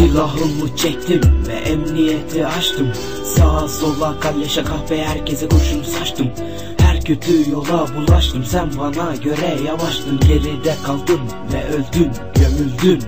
Silahımı çektim ve emniyeti açtım. Sağa sola kalleşe kahve herkese kurşun saçtım. Her kötü yola bulaştım Sen bana göre yavaştın. Geride kaldın ve öldün gömüldün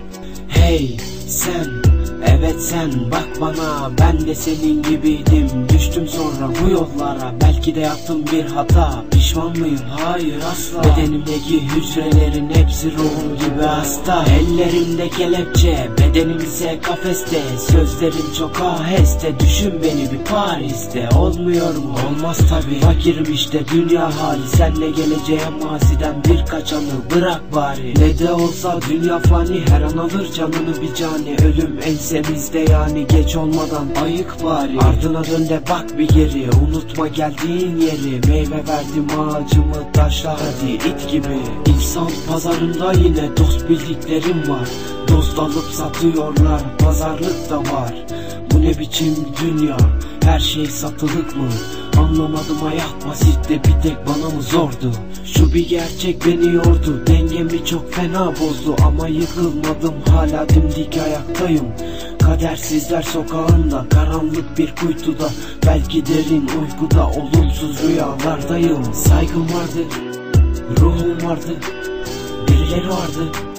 Hey sen Evet sen bak bana ben de senin gibiydim. Düştüm sonra bu yollara belki de yaptım bir hata. Pişman mıyım? Hayır asla. Bedenimdeki hücrelerin hepsi ruhum gibi hasta. Ellerimde kelepçe bedenim ise kafeste. Sözlerim çok aheste düşün beni bir Paris'te. Olmuyor mu? Olmaz tabi Fakirim işte dünya hali. Senle geleceğim maziden birkaç anı bırak bari. Ne de olsa dünya fani her an alır canını bir cani. Ölüm ensemizde yani geç olmadan ayık bari. Ardına dön de bak bir geri. Unutma geldiğin yeri. Meyve verdim ağacımı taşla hadi it gibi. İnsan pazarında yine dost bildiklerim var. Dost alıp satıyorlar pazarlık da var. Bu ne biçim dünya? Her şey satılık mı? Anlamadım hayat basitti bir tek bana mı zordu? Şu bir gerçek beni yordu Dengemi çok fena bozdu Ama yıkılmadım. Hala dimdik ayaktayım. Kadersizler sokağında Karanlık bir kuytuda. Belki derin uykuda Olumsuz rüyalardayım. Saygım vardı Ruhum vardı Birileri vardı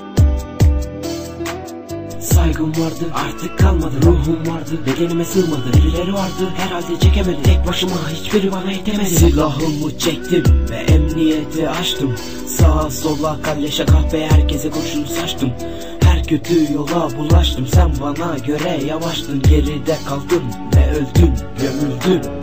Saygım vardı artık kalmadı Ruhum vardı bedenime sığmadı Birileri vardı herhalde çekemedi. Tek başıma hiçbiri bana yetemedi Silahımı çektim ve emniyeti açtım. Sağa sola kalleşe kahve herkese kurşun saçtım. Her kötü yola bulaştım. Sen bana göre yavaştın. Geride kaldın ve öldün gömüldün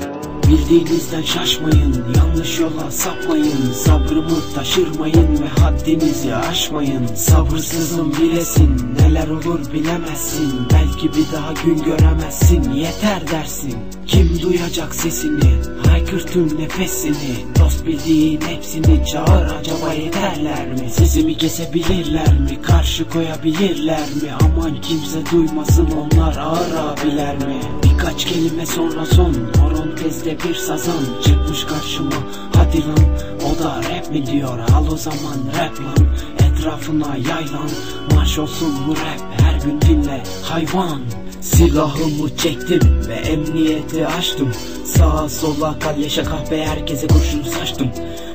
Bildiğinizden şaşmayın Yanlış yola sapmayın Sabrımı taşırmayın ve haddinizi aşmayın Sabırsızım bilesin Neler olur bilemezsin Belki bir daha gün göremezsin Yeter dersin Kim duyacak sesini Haykırtın nefesini Dost bildiğin hepsini çağır Acaba yeterler mi? Sesimi kesebilirler mi? Karşı koyabilirler mi? Aman kimse duymasın onlar ağır abiler mi? Birkaç kelime sonra son Horon tezde bir sazan Çıkmış karşıma. Hadi lan O da rap mi diyor? Al o zaman rap lan Etrafına yaylan. Marş olsun bu rap her gün dinle hayvan. Silahımı çektim ve emniyeti açtım. Sağa sola kalleşe kahve herkese kurşun saçtım.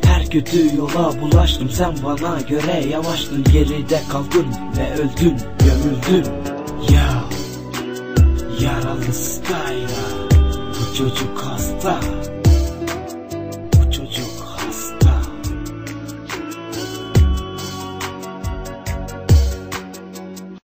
Her kötü yola bulaştım Sen bana göre yavaştın. Geride kaldın ve öldün Gömüldün. Ya Yaralı Skyla Bu çocuk hasta